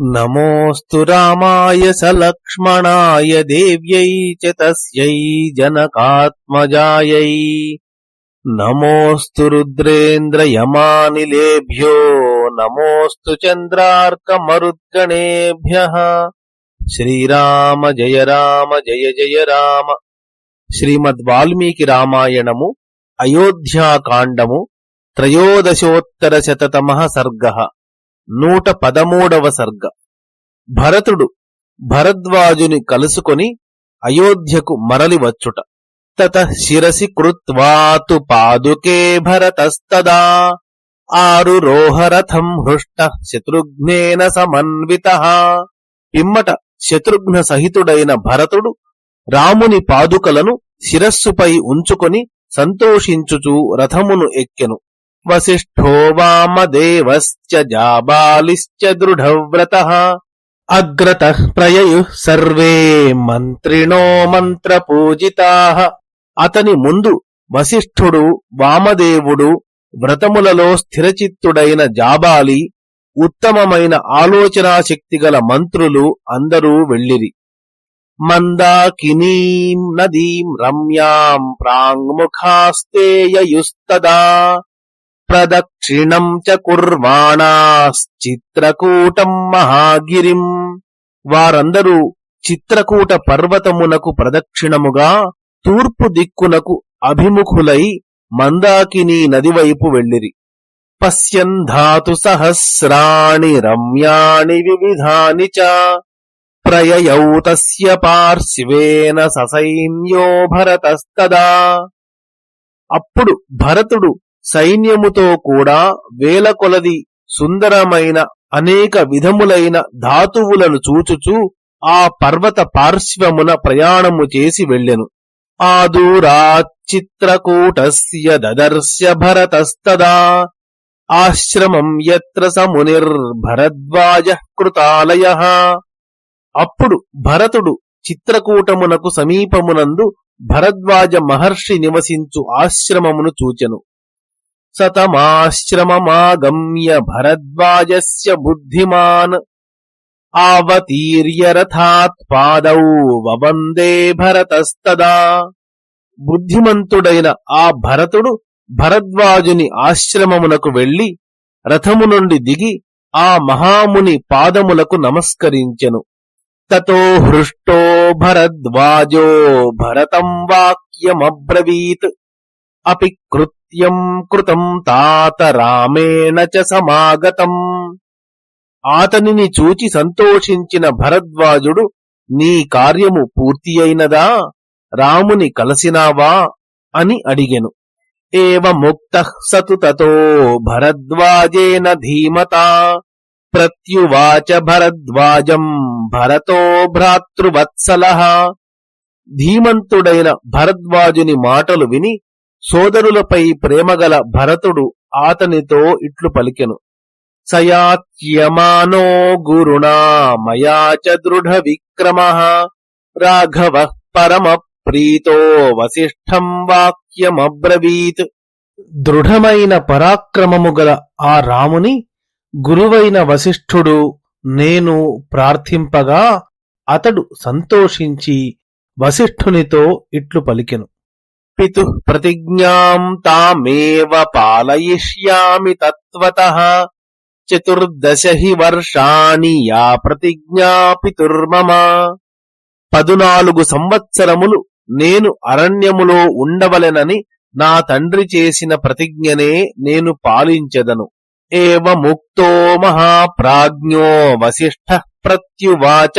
नमोऽस्तु रामाय स लक्ष्मणाय देव्यै च तस्यै जनकात्मजायै नमोऽस्तु रुद्रेन्द्रयमानिलेभ्यो नमोऽस्तु चन्द्रार्कमरुद्गणेभ्यः శ్రీరామ జయ రామ జయ జయ రామ శ్రీమద్ వాల్మీకి రామాయణము అయోధ్యాకాండము త్రయోదశోత్తర శతతమ సర్గ నూట పదమూడవ సర్గ. భరతుడు భరద్వాజుని కలుసుకొని అయోధ్యకు మరలి వచ్చుట. తత శిరసి కృత్వాతు పాదుకే భరతస్తదా. ఆరు రోహరథం హృష్ట శత్రుఘ్నేన సమన్విత. పిమ్మట శత్రుఘ్న సహితుడైన భరతుడు రాముని పాదుకలను శిరస్సుపై ఉంచుకొని సంతోషించుచు రథమును ఎక్కెను. వసిష్ఠో వామదేవశ్చ జాబాలిశ్చ దృఢవ్రత। అగ్రత ప్రయయు సర్వే మంత్రిణో మంత్రపూజితా। అతని ముందు వసిష్ఠుడు వామదేవుడు వ్రతములలో స్థిరచిత్తుడైన జాబాలి ఉత్తమమైన ఆలోచనాశక్తి గల మంత్రులు అందరూ వెళ్ళిరి। మందాకినీం నదీం రమ్యాం ప్రాంగ్ముఖాస్తేయయుస్తదా। ప్రదక్షిణం చ కుర్వాణాశ్చిత్రకూటం మహాగిరిం వారందరూ చిత్రకూట పర్వతమునకు ప్రదక్షిణముగా తూర్పు దిక్కునకు అభిముఖులై మందాకినీ నదివైపు వెళ్ళిరి. పశ్యన్ ధాతు సహస్రాణి రమ్యాణి వివిధాని చ ప్రయయౌ తస్య పార్శ్వేన ససైన్యో భరతస్తదా. అప్పుడు భరతుడు సైన్యముతో కూడా వేల కొలది సుందరమైన అనేక విధములైన ధాతువులను చూచుచూ ఆ పర్వత పార్శ్వమున ప్రయాణము చేసి వెళ్ళెను. ఆదూరాచిత్రకూటస్య దదర్శ్య భరతస్తదా. ఆశ్రమం ఎత్ర సమునిర్భరద్వాజ కృతాలయ. అప్పుడు భరతుడు చిత్రకూటమునకు సమీపమునందు భరద్వాజ మహర్షి నివసించు ఆశ్రమమును చూచెను. సతమాశ్రమమాగమ్య భరద్వాజస్య బుద్ధిమాన్ ఆవతీర్య రథాత్ వవందే భరతస్తదా బుద్ధిమంతుడైన ఆ భరతుడు భరద్వాజుని ఆశ్రమమునకు వెళ్ళి రథము నుండి దిగి ఆ మహాముని పాదములకు నమస్కరించెను. తతో హృష్టో భరద్వాజో భరతం వాక్యమబ్రవీత్. అపి కృత్యం కృతం తాత రామేణ చ సమాగతం. ఆతనిని చూచి సంతోషించిన భరద్వాజుడు నీ కార్యము పూర్తి అయినదా? రాముని కలసినావా? అని అడిగెను. ఏవముక్త సతు తతో భరద్వాజేన ధీమతా. ప్రత్యువాచ భరద్వాజం భరతో భ్రాతృవత్సల. ధీమంతుడైన భరద్వాజుని మాటలు విని సోదరులపై ప్రేమగల భరతుడు ఆతనితో ఇట్లు పలికెను. సయాత్యమానో గురుణా మయా చ దృఢ విక్రమ రాఘవ పరమ ప్రీతో వసిష్ఠం వాక్యమబ్రవీత్. దృఢమైన పరాక్రమము గల ఆ రాముని గురువైన వశిష్ఠుడు నేను ప్రార్థింపగా అతడు సంతోషించి వశిష్ఠునితో ఇట్లు పలికెను. పితు ప్రతిజ్ఞాం తామేవ పాలయిష్యామి తత్వత చతుర్దశ హి వర్షాణి యా ప్రతిజ్ఞా పితుర్మమ పదునాలుగు సంవత్సరములు నేను అరణ్యములో ఉండవలెనని నా తండ్రి చేసిన ప్రతిజ్ఞనే నేను పాలించెదను. ఏవ ముక్తో మహాప్రాజ్ఞో వసిష్ఠ ప్రత్యువాచ।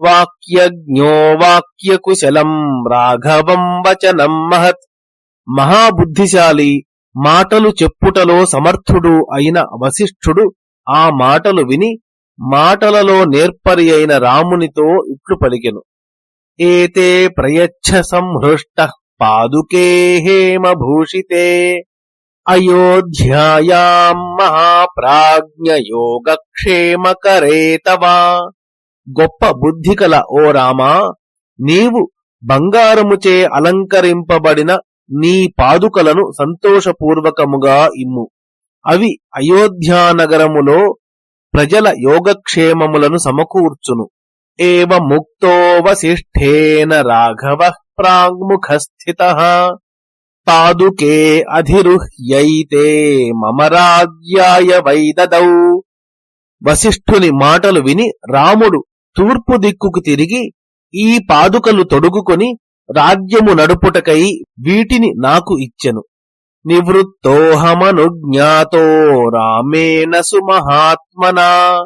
వాక్యజ్ఞో వాక్యకుశలం రాఘవం వచనం మహత్ మహాబుద్ధిశాలి మాటలు చెప్పుటలో సమర్థుడు అయిన వశిష్ఠుడు ఆ మాటలు విని మాటలలో నేర్పరి అయిన రామునితో ఇట్లు పలికెను. ఏతే ప్రయచ్ఛ సంహృష్ట పాదుకే హేమభూషితే అయోధ్యాయాం మహాప్రాజ్ఞయోగక్షేమకరే తవా గొప్ప బుద్ధికల ఓ రామా నీవు బంగారముచే అలంకరింపబడిన నీ పాదుకలను సంతోషపూర్వకముగా ఇమ్ము. అవి అయోధ్యానగరములో ప్రజల యోగక్షేమములను సమకూర్చును. ఏవ ముక్తో వసిష్ఠేన రాఘవ ప్రాంగ్ముఖస్థిత. పాదుకే అధిరుహ్యైతే మమ రాజ్యాయ వైదదౌ. వశిష్ఠుని మాటలు విని రాముడు తూర్పు దిక్కుకు తిరిగి ఈ పాదుకలు తొడుగుకొని రాజ్యము నడుపుటకై వీటిని నాకు ఇచ్చెను. నివృత్తోహమనుజ్ఞాతో రామేణ సుమహాత్మనా.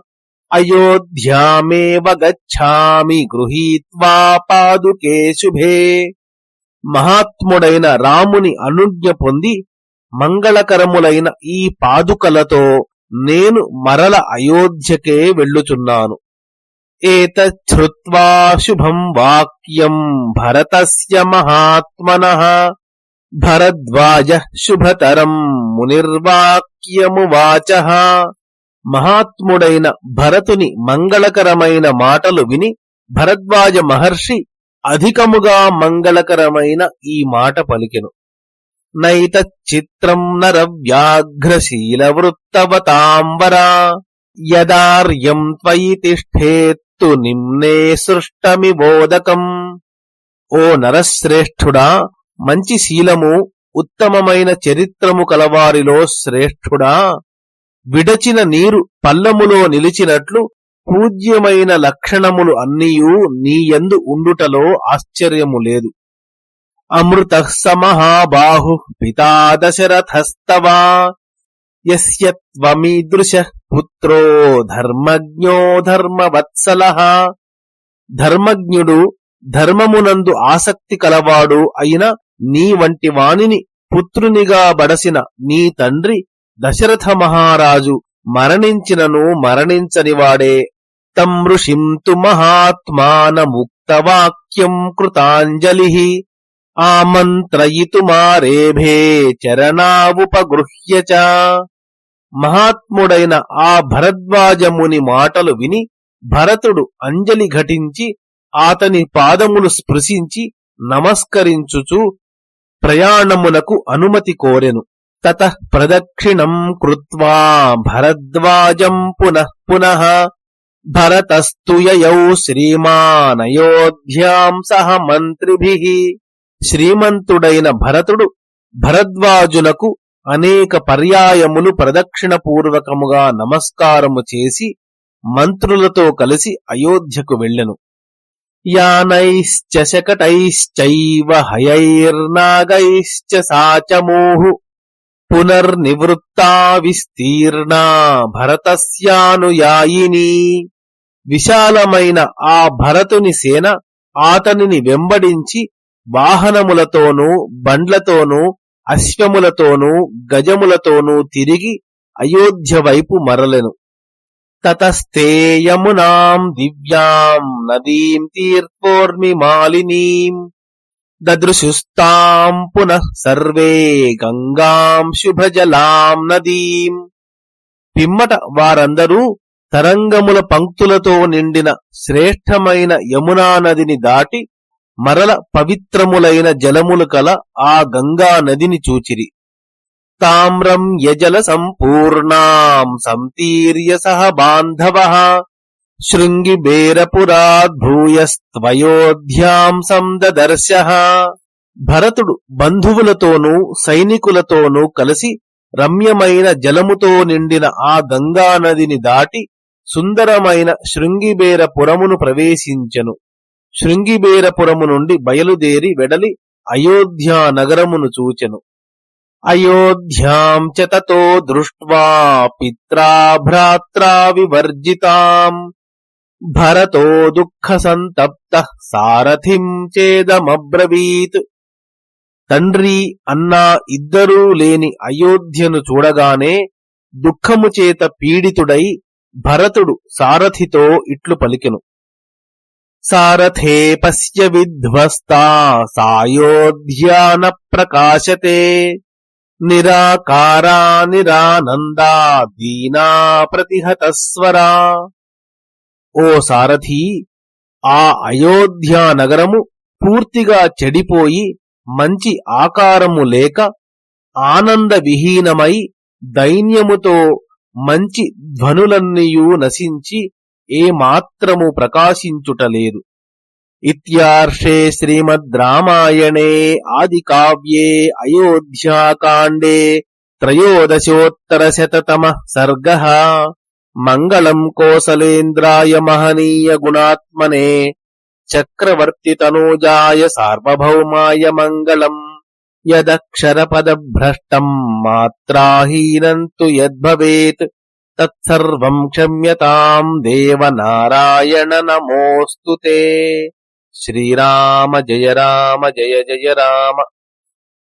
అయోధ్యామేవ గచ్ఛామి గృహీత్వా పాదుకే శుభే. మహాత్ముడైన రాముని అనుజ్ఞ పొంది మంగళకరములైన ఈ పాదుకలతో నేను మరల అయోధ్యకే వెళ్ళుచున్నాను. ఏతచ్చుత్వా శుభం వాక్యం భరతస్య మహాత్మన భరద్వాజ శుభతరం మునిర్వాక్యమువాచ మహాత్ముడైన భరతుని మంగళకరమైన మాటలు విని భరద్వాజ మహర్షి అధికముగా మంగళకరమైన ఈ మాట పలికెను। నైత చిత్రం నరవ్యాఘ్రశీల వృత్తవతాంబరా యదార్యం త్వయి తిష్టేత్తు నిమ్నే సృష్టమిబోదకం ఓ నరశ్రేష్ఠుడా మంచి శీలము ఉత్తమమైన చరిత్రము కలవారిలో శ్రేష్ఠుడా. విడచిన నీరు పల్లములో నిలిచినట్లు పూజ్యమైన లక్షణములు అన్నీయూ నీయందు ఉండుటలో ఆశ్చర్యము లేదు. అమృత సమహాబాహు పితా దశరథస్తవా. యస్యత్వమీదృశ పుత్రో ధర్మజ్ఞో ధర్మవత్సల. ధర్మజ్ఞుడు ధర్మమునందు ఆసక్తి కలవాడు అయిన నీ వంటి వాణిని పుత్రునిగా బడసిన నీ తండ్రి దశరథ మహారాజు మరణించినను మరణించనివాడే తం ఋషిం తు మహాత్మానముక్తవాక్యం కృతాంజలి. ఆమంత్రయితుమారేభే చరణావుపగృహ్య చ. మహాత్ముడైన ఆ భరద్వాజముని మాటలు విని భరతుడు అంజలి ఘటించి ఆతని పాదములు స్పృశించి నమస్కరించుచు ప్రయాణమునకు అనుమతి కోరెను. తత ప్రదక్షిణం కృత్వా భరద్వాజం పునః పునః భరతస్తు యయౌ శ్రీమానయోధ్యాం సహ మంత్రిభి. శ్రీమంతుడైన భరతుడు భరద్వాజునకు అనేక పర్యాయములు ప్రదక్షిణపూర్వకముగా నమస్కారము చేసి మంత్రులతో కలిసి అయోధ్యకు వెళ్ళెను. యానైశ్చ శకటైశ్చైవ హయైర్నాగైశ్చ సాచమోహు పునర్నివృత్తా విస్తీర్ణా భరతస్యానుయాయిని విశాలమైన ఆ భరతుని సేన ఆతనిని వెంబడించి వాహనములతోనూ బండ్లతోనూ అశ్వములతోనూ గజములతోనూ తిరిగి అయోధ్య వైపు మరలెను. తతస్తే యమునాం దివ్యాం నదీం తీర్పోర్మి మాలినీం దదృశుస్తాం పునః సర్వే గంగాం శుభజలాం నదీం. పిమ్మట వారందరూ తరంగముల పంక్తులతో నిండిన శ్రేష్టమైన యమునా నదిని దాటి మరల పవిత్రములైన జలములు కల ఆ గంగా నదిని చూచిరి. తామ్రం యజల సంపూర్ణాం సంతీర్య సహ బాంధవ. శృంగి బేరపురాద్భూయస్త్వయోధ్యాం సందదర్శ. భరతుడు బంధువులతోనూ సైనికులతోనూ కలిసి రమ్యమైన జలముతో నిండిన ఆ గంగా నదిని దాటి సుందరమైన శృంగిబేరపురమును ప్రవేశించెను. శృంగిబేరపురము నుండి బయలుదేరి వెడలి అయోధ్యా నగరమును చూచెను. అయోధ్యాం చతతో తతో దృష్ట్వా పిత్రా భ్రాత్రా వివర్జితాం. భరతో దుఃఖ సంతప్త సారథిం చేదమబ్రవీత్. తండ్రి అన్నా ఇద్దరూ లేని అయోధ్యను చూడగానే దుఃఖము చేత పీడితుడై భరతుడు సారథితో ఇట్లు పలికెను. సారథే పశ్య విధ్వస్తా సాయోధ్యాన ప్రకాశతే నిరాకారా నిరానందా దీనా ప్రతిహతస్వరా ఓ సారథి ఆ అయోధ్యా నగరము పూర్తిగా చెడిపోయి మంచి ఆకారము లేక ఆనంద విహీనమై దైన్యముతో మంచి ధ్వనులన్నీయూ నశించి ఏమాత్రము ప్రకాశించుటలేదు ఇత్యార్షే శ్రీమద్ రామాయణే ఆది కావ్యే అయోధ్యాకాండే త్రయోదశోత్తర త్రయోదశోత్తరశతతమ సర్గ. మంగళం కోసలేంద్రాయ మహనీయ గుణాత్మనే చక్రవర్తి తనూజాయ సార్వభౌమాయ మంగళం. యదక్షరపదభ్రష్టం మాత్రాహీనం తు యద్భవేత్. తత్సర్వం క్షమ్యతాం దేవ నారాయణ నమోస్తు శ్రీరామ జయ రామ జయ జయ రామ